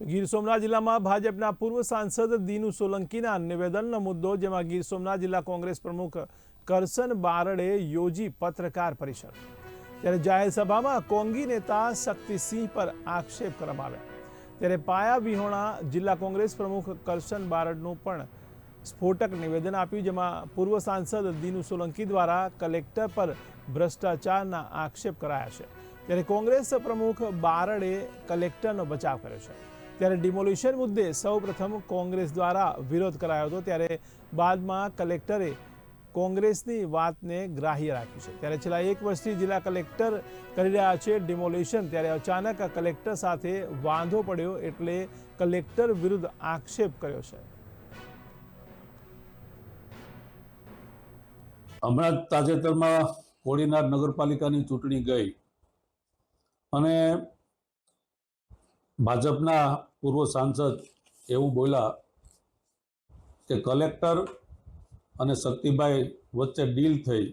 તો ગીર સોમનાથ જિલ્લામાં ભાજપના પૂર્વ સાંસદ દીનુ સોલંકીના નિવેદનનો મુદ્દો, જેમાં ગીર સોમનાથ જિલ્લા કોંગ્રેસ પ્રમુખ કરસન બારડે યોજી પત્રકાર પરિષદ. ત્યારે જાહેર સભામાં કોંગી નેતા શક્તિસિંહ પર આક્ષેપ કરવામાં આવ્યા. ત્યારે પાયા વિહોણા જિલ્લા કોંગ્રેસ પ્રમુખ કરસન બારડનું પણ સ્ફોટક નિવેદન આપ્યું, જેમાં પૂર્વ સાંસદ દીનુ સોલંકી દ્વારા કલેક્ટર પર ભ્રષ્ટાચારના આક્ષેપ કરાયા છે. ત્યારે કોંગ્રેસ પ્રમુખ બારડે કલેક્ટરનો બચાવ કર્યો છે. ત્યારે ડિમોલિશન મુદ્દે સૌપ્રથમ કોંગ્રેસ દ્વારા વિરોધ કરાયો હતો. ત્યારે બાદમાં કલેક્ટરે કોંગ્રેસની વાતને ગ્રાહ્ય રાખી છે. ત્યારે છેલ્લા એક વર્ષથી જિલ્લા કલેક્ટર કરી રહ્યા છે ડિમોલિશન. ત્યારે અચાનક કલેક્ટર સાથે વાંધો પડ્યો એટલે કલેક્ટર વિરુદ્ધ આક્ષેપ કર્યો છે. હમણાં તાજેતરમાં કોડીનાર નગરપાલિકાની ચૂંટણી ગઈ અને ભાજપના પૂર્વ સાંસદ એવું બોલ્યા કે કલેક્ટર અને શક્તિભાઈ વચ્ચે ડીલ થઈ.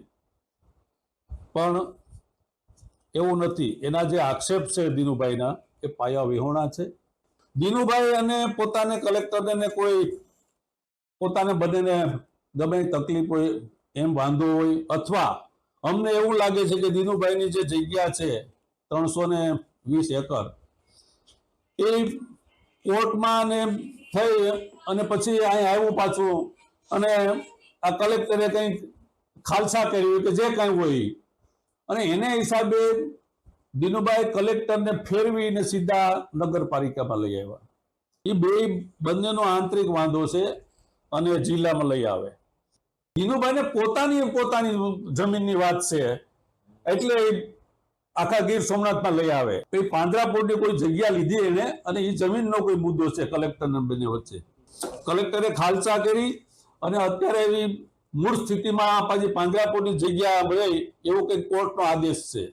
પણ એવું નથી. એના જે આક્ષેપ છે દિનુભાઈના, એ પાયા વિહોણા છે. દિનુભાઈ અને પોતાને કલેક્ટરને કોઈ, પોતાને બંનેને ગમે તકલીફ હોય, એમ વાંધો હોય, અથવા અમને એવું લાગે છે કે દિનુભાઈની જે જગ્યા છે, ત્રણસો ને વીસ એકર એ કોર્ટમાં ને થઈ અને પછી અહીંયા આવ્યું પાછું. અને આ કલેક્ટરે કંઈક ખાલસા કર્યું કે જે કાંઈ હોય. અને એને હિસાબે દિનુભાઈ કલેક્ટરને ફેરવીને સીધા નગરપાલિકામાં લઈ આવ્યા. એ બે બંનેનો આંતરિક વાંધો છે અને જિલ્લામાં લઈ આવે. દિનુભાઈને પોતાની પોતાની જમીનની વાત છે. એટલે આખા ગીર સોમનાથમાં લઈ આવે. એ પાંજરાપોળની કોઈ જગ્યા લીધી એને અને એ જમીનનો કોઈ મુદ્દો છે કલેક્ટર બંને વચ્ચે. કલેક્ટરે ખાલસા કરી અને અત્યારે એવી મૂળ સ્થિતિમાં પાછી પાંજરાપોળની જગ્યા મળે એવો કંઈક કોર્ટનો આદેશ છે.